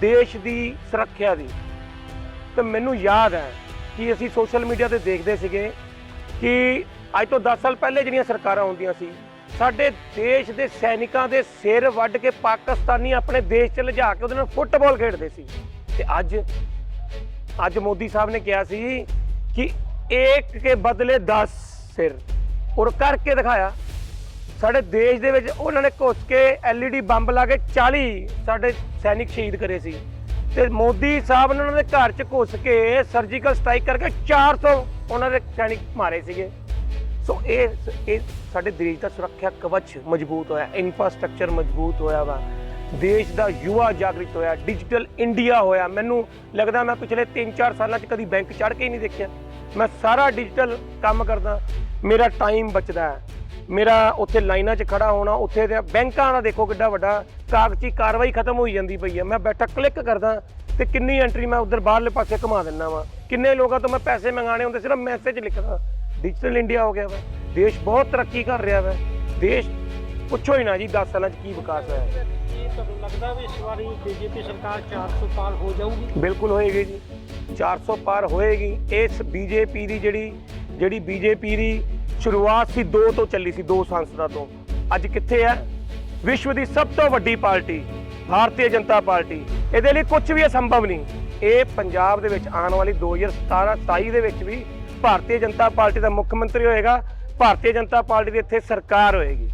ਦੇਸ਼ ਦੀ ਸੁਰੱਖਿਆ ਦੀ। ਤੇ ਮੈਨੂੰ ਯਾਦ ਹੈ ਕਿ ਅਸੀਂ ਸੋਸ਼ਲ ਮੀਡੀਆ ਤੇ ਦੇਖਦੇ ਸੀਗੇ ਕਿ ਅੱਜ ਤੋਂ 10 ਸਾਲ ਪਹਿਲੇ ਜਿਹੜੀਆਂ ਸਰਕਾਰਾਂ ਹੁੰਦੀਆਂ ਸੀ, ਸਾਡੇ ਦੇਸ਼ ਦੇ ਸੈਨਿਕਾਂ ਦੇ ਸਿਰ ਵੱਢ ਕੇ ਪਾਕਿਸਤਾਨੀ ਆਪਣੇ ਦੇਸ਼ 'ਚ ਲਿਜਾ ਕੇ ਉਹਦੇ ਨਾਲ ਫੁੱਟਬਾਲ ਖੇਡਦੇ ਸੀ। ਤੇ ਅੱਜ ਅੱਜ ਮੋਦੀ ਸਾਹਿਬ ਨੇ ਕਿਹਾ ਸੀ ਕਿ ਇੱਕ ਕੇ ਬਦਲੇ 10 ਸਿਰ। ਔਰ ਕਰਕੇ ਦਿਖਾਇਆ ਸਾਡੇ ਦੇਸ਼ ਦੇ ਵਿੱਚ ਉਹਨਾਂ ਨੇ ਘੁੱਸ ਕੇ ਐਲਈਡੀ ਬੰਬ ਲਾ ਕੇ 40 ਸਾਡੇ ਸੈਨਿਕ ਸ਼ਹੀਦ ਕਰੇ ਸੀ। ਤੇ ਮੋਦੀ ਸਾਹਿਬ ਨੇ ਉਹਨਾਂ ਦੇ ਘਰ 'ਚ ਘੁੱਸ ਕੇ ਸਰਜੀਕਲ ਸਟ੍ਰਾਈਕ ਕਰਕੇ 400 ਉਹਨਾਂ ਦੇ ਸੈਨਿਕ ਮਾਰੇ ਸੀਗੇ। ਸੋ ਇਹ ਇਹ ਸਾਡੇ ਦੇਸ਼ ਦਾ ਸੁਰੱਖਿਆ ਕਵਚ ਮਜ਼ਬੂਤ ਹੋਇਆ ਇਨਫਰਾਸਟ੍ਰਕਚਰ ਮਜ਼ਬੂਤ ਹੋਇਆ ਵਾ। ਦੇਸ਼ ਦਾ ਯੁਵਾ ਜਾਗਰਿਤ ਹੋਇਆ ਡਿਜੀਟਲ ਇੰਡੀਆ ਹੋਇਆ। ਮੈਨੂੰ ਲੱਗਦਾ ਮੈਂ ਪਿਛਲੇ 3-4 ਸਾਲਾਂ 'ਚ ਕਦੀ ਬੈਂਕ ਚੜ੍ਹ ਕੇ ਹੀ ਨਹੀਂ ਦੇਖਿਆ। ਮੈਂ ਸਾਰਾ ਡਿਜੀਟਲ ਕੰਮ ਕਰਦਾ, ਮੇਰਾ ਟਾਈਮ ਬਚਦਾ ਹੈ। ਮੇਰਾ ਉੱਥੇ ਲਾਈਨਾਂ 'ਚ ਖੜਾ ਹੋਣਾ ਉੱਥੇ ਦੇ ਬੈਂਕਾਂ ਦਾ ਦੇਖੋ ਕਿੱਡਾ ਵੱਡਾ ਕਾਗਜ਼ੀ ਕਾਰਵਾਈ ਖਤਮ ਹੋਈ ਜਾਂਦੀ ਪਈ ਹੈ ਮੈਂ ਬੈਠਾ ਕਲਿੱਕ ਕਰਦਾ ਤੇ ਕਿੰਨੀ ਐਂਟਰੀ ਮੈਂ ਉਧਰ ਬਾਹਰਲੇ ਪਾਸੇ ਘੁਮਾ ਦਿੰਦਾ ਵਾਂ। ਕਿੰਨੇ ਲੋਕਾਂ ਤੋਂ ਮੈਂ ਪੈਸੇ ਮੰਗਾਣੇ ਹੁੰਦੇ ਸਿਰਫ ਮੈਸੇਜ ਲਿਖਦਾ। ਡਿਜੀਟਲ ਇੰਡੀਆ ਹੋ ਗਿਆ ਵਾ। ਦੇਸ਼ ਬਹੁਤ ਤਰੱਕੀ ਕਰ ਰਿਹਾ ਵਾ। ਦੇਸ਼ ਪੁੱਛੋ ਹੀ ਨਾ ਜੀ 10 ਸਾਲਾਂ 'ਚ ਕੀ ਵਿਕਾਸ ਹੋਇਆ। ਹੈ। ਤੁਹਾਨੂੰ ਲੱਗਦਾ ਵੀ ਇਸ ਵਾਰੀ ਬੀਜੇਪੀ ਸਰਕਾਰ 400 ਪਾਰ ਹੋ ਜਾਊਗੀ? ਬਿਲਕੁਲ ਹੋਏਗੀ ਜੀ। 400 ਪਾਰ ਹੋਏਗੀ। ਇਸ ਬੀਜੇਪੀ ਦੀ ਜਿਹੜੀ ਜਿਹੜੀ ਬੀਜੇਪੀ ਦੀ ਸ਼ੁਰੂਆਤ ਸੀ ਦੋ ਤੋਂ ਚੱਲੀ ਸੀ, ਦੋ ਸੰਸਦਾਂ ਤੋਂ। ਅੱਜ ਕਿੱਥੇ ਹੈ? ਵਿਸ਼ਵ ਦੀ ਸਭ ਤੋਂ ਵੱਡੀ ਪਾਰਟੀ, ਭਾਰਤੀ ਜਨਤਾ ਪਾਰਟੀ। ਇਹਦੇ ਲਈ ਕੁਝ ਵੀ ਅਸੰਭਵ ਨਹੀਂ। ਇਹ ਪੰਜਾਬ ਦੇ ਵਿੱਚ ਆਉਣ ਵਾਲੀ 2017 27 ਦੇ ਵਿੱਚ ਵੀ ਭਾਰਤੀ ਜਨਤਾ ਪਾਰਟੀ ਦਾ ਮੁੱਖ ਮੰਤਰੀ ਹੋਏਗਾ। ਭਾਰਤੀ ਜਨਤਾ ਪਾਰਟੀ ਦੀ ਇੱਥੇ ਸਰਕਾਰ ਹੋਏਗੀ।